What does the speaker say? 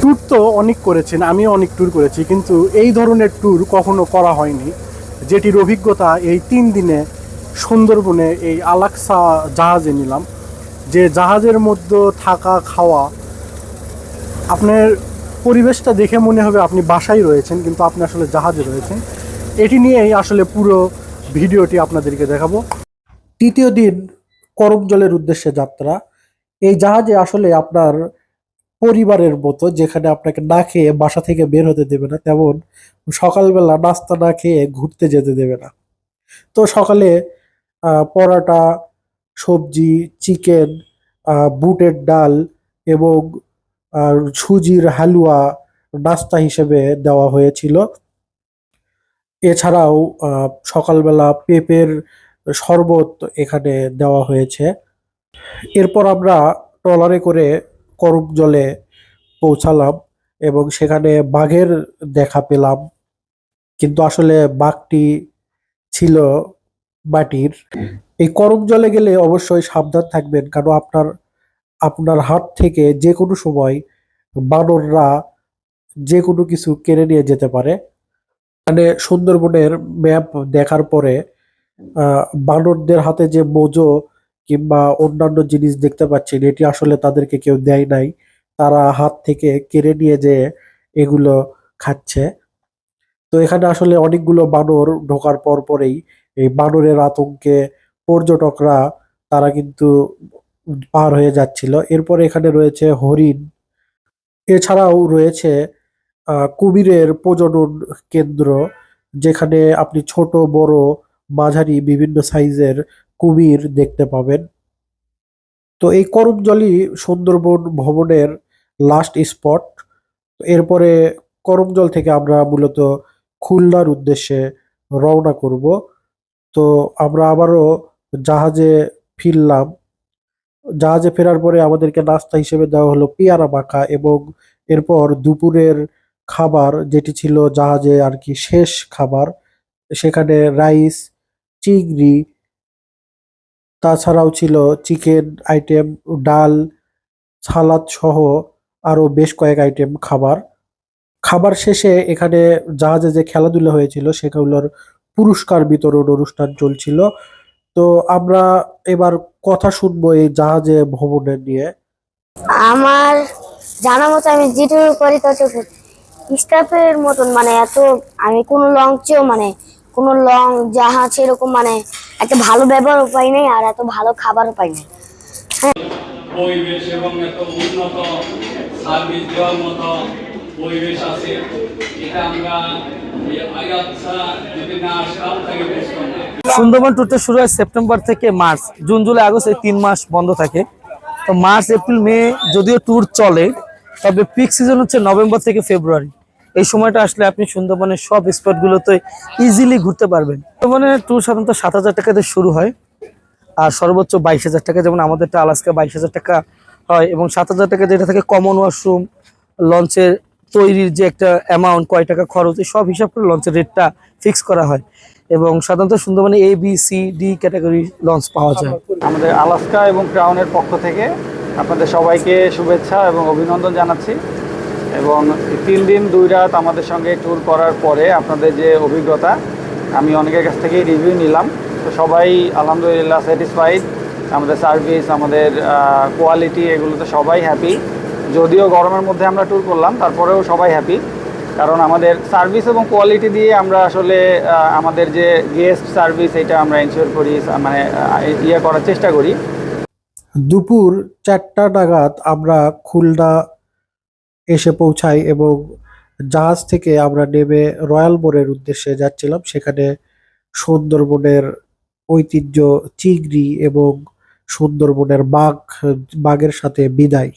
Tour তো অনেক করেছেন, আমিও অনেক ট্যুর করেছি, কিন্তু এই ধরনের ট্যুর কখনো করা হয়নি। যেটির অভিজ্ঞতা এই তিন দিনে সুন্দরবনে এই আলাক্সা জাহাজে নিলাম, যে জাহাজের মধ্যে থাকা খাওয়া, আপনার পরিবেশটা দেখে মনে হবে আপনি বাসায় রয়েছেন, কিন্তু আপনি আসলে জাহাজে রয়েছেন। এটি নিয়েই আসলে পুরো ভিডিওটি আপনাদেরকে দেখাবো। তৃতীয় দিন করমজলের উদ্দেশ্যে যাত্রা। এই জাহাজে আসলে আপনার পরিবারের মতো যেখানে আপনাকে না খেয়ে বাসা থেকে বের হতে দেবে না, তেমন সকালবেলা নাস্তা না খেয়ে ঘুরতে যেতে দেবে না। তো সকালে পরোটা, সবজি, চিকেন বুটের ডাল এবং সুজির হালুয়া নাস্তা হিসেবে দেওয়া হয়েছিল। এছাড়াও সকালবেলা পেঁপের শরবত এখানে দেওয়া হয়েছে। এরপর আমরা ট্রলারে করে করম জলে পৌঁছালাম এবং সেখানে বাঘের দেখা পেলাম। কিন্তু আসলে বাঘটি ছিল মাটির এই করম জলে গেলে অবশ্যই সাবধান থাকবেন, কারণ আপনার আপনার হাত থেকে যে কোনো সময় বানররা যে কোনো কিছু কেড়ে নিয়ে যেতে পারে। মানে সুন্দরবনের ম্যাপ দেখার পরে বানরদের হাতে যে মোজো কিংবা অন্যান্য জিনিস দেখতে পাচ্ছেন, এটি আসলে তাদেরকে কেউ দেয় নাই। তারা হাত থেকে কেড়ে নিয়ে যে এগুলো খাচ্ছে। তো এখানে আসলে অনেকগুলো বানর ঢোকার পর পরেই এই বানরের আতঙ্কে পর্যটকরা, তারা কিন্তু পার হয়ে যাচ্ছিল। এরপরে এখানে রয়েছে হরিণ। এছাড়াও রয়েছে কুমিরের প্রজনন কেন্দ্র, যেখানে আপনি ছোট, বড়, মাঝারি, বিভিন্ন সাইজের কুমির দেখতে পাবেন। তো এই করমজলই সুন্দরবন ভ্রমণের লাস্ট স্পট এরপরে করমজল থেকে আমরা মূলত খুলনার উদ্দেশ্যে রওনা করব। তো আমরা আবারও জাহাজে ফিরলাম। জাহাজে ফেরার পরে আমাদেরকে নাস্তা হিসেবে দেওয়া হলো পেয়ারা মাখা এবং এরপর দুপুরের খাবার যেটি ছিল জাহাজে আর কি শেষ খাবার, সেখানে রাইস, চিংড়ি তাছাড়াও ছিল চিকেন আইটেম, ডাল, সালাদ সহ আরও বেশ কয়েক আইটেম খাবার। খাবার শেষে এখানে জাহাজে যে খেলাধুলা হয়েছিল সেগুলোর পুরস্কার বিতরণ অনুষ্ঠান চলছিল। তো আমরা এবার কথা শুনব এই জাহাজে ভ্রমণের নিয়ে। আমার জানা মতো আমি যেটুকু করি ততটুকু স্টাফের মতন মানে এত, আমি কোনো লঞ্চেও মানে কোনো লং জাহাজ এরকম মানে একটা ভালো ব্যবহারও পাই নাই আর এত ভালো খাবারও পাই নাই। পরিবেশ এবং এত উন্নত সার্ভিস দেওয়ার মতো পরিবেশ আছে। এটা আমরা এই আগাছা যদি না আসতাম তাকে বুঝতাম না সুন্দরবন ট্যুরটা শুরু হয় সেপ্টেম্বর থেকে মার্চ। জুন জুলাই আগস্ট এই তিন মাস বন্ধ থাকে। তো মার্চ এপ্রিল মে যদিও ট্যুর চলে তবে পিক সিজন হচ্ছে নভেম্বর থেকে ফেব্রুয়ারি। এই সময়টা আসলে আপনি সুন্দরবনের সব স্পটগুলোতে ইজিলি ঘুরতে পারবেন। সুন্দরবনের ট্যুর সাধারণত সাত হাজার টাকাতে শুরু হয়, আর সর্বোচ্চ বাইশ হাজার টাকা, যেমন আমাদেরটা আলাস্কা বাইশ হাজার টাকা হয়, এবং সাত হাজার টাকা যেটা থাকে কমন ওয়াশরুম লঞ্চের তৈরির যে একটা অ্যামাউন্ট কয় টাকা খরচ, এই সব হিসাব করে লঞ্চের রেটটা ফিক্স করা হয়। এবং সাধারণত সুন্দরবনে A B C D category launch পাওয়া যায়। আমাদের আলাস্কা এবং ক্রাউনের পক্ষ থেকে আপনাদের সবাইকে শুভেচ্ছা এবং অভিনন্দন জানাচ্ছি। এবং তিন দিন, দুই রাত আমাদের সঙ্গে ট্যুর করার পরে আপনাদের যে অভিজ্ঞতা, আমি অনেকের কাছ থেকেই রিভিউ নিলাম। তো সবাই আলহামদুলিল্লাহ স্যাটিসফাইড আমাদের সার্ভিস আমাদের কোয়ালিটি এগুলোতে সবাই হ্যাপি যদিও গরমের মধ্যে আমরা ট্যুর করলাম, তারপরেও সবাই হ্যাপি কারণ আমাদের সার্ভিস এবং কোয়ালিটি দিয়ে আমরা আসলে আমাদের যে গেস্ট সার্ভিস এটা আমরা এনশিওর করি মানে ইয়ে করার চেষ্টা করি। দুপুর চারটা নাগাদ আমরা খুলনা এসে পৌঁছাই এবং জাহাজ থেকে আমরা নেমে রয়্যাল মোড়ের উদ্দেশ্যে যাচ্ছিলাম। সেখানে সুন্দরবনের ঐতিহ্য, চিংড়ি এবং সুন্দরবনের বাঘ, বাঘের সাথে বিদায়।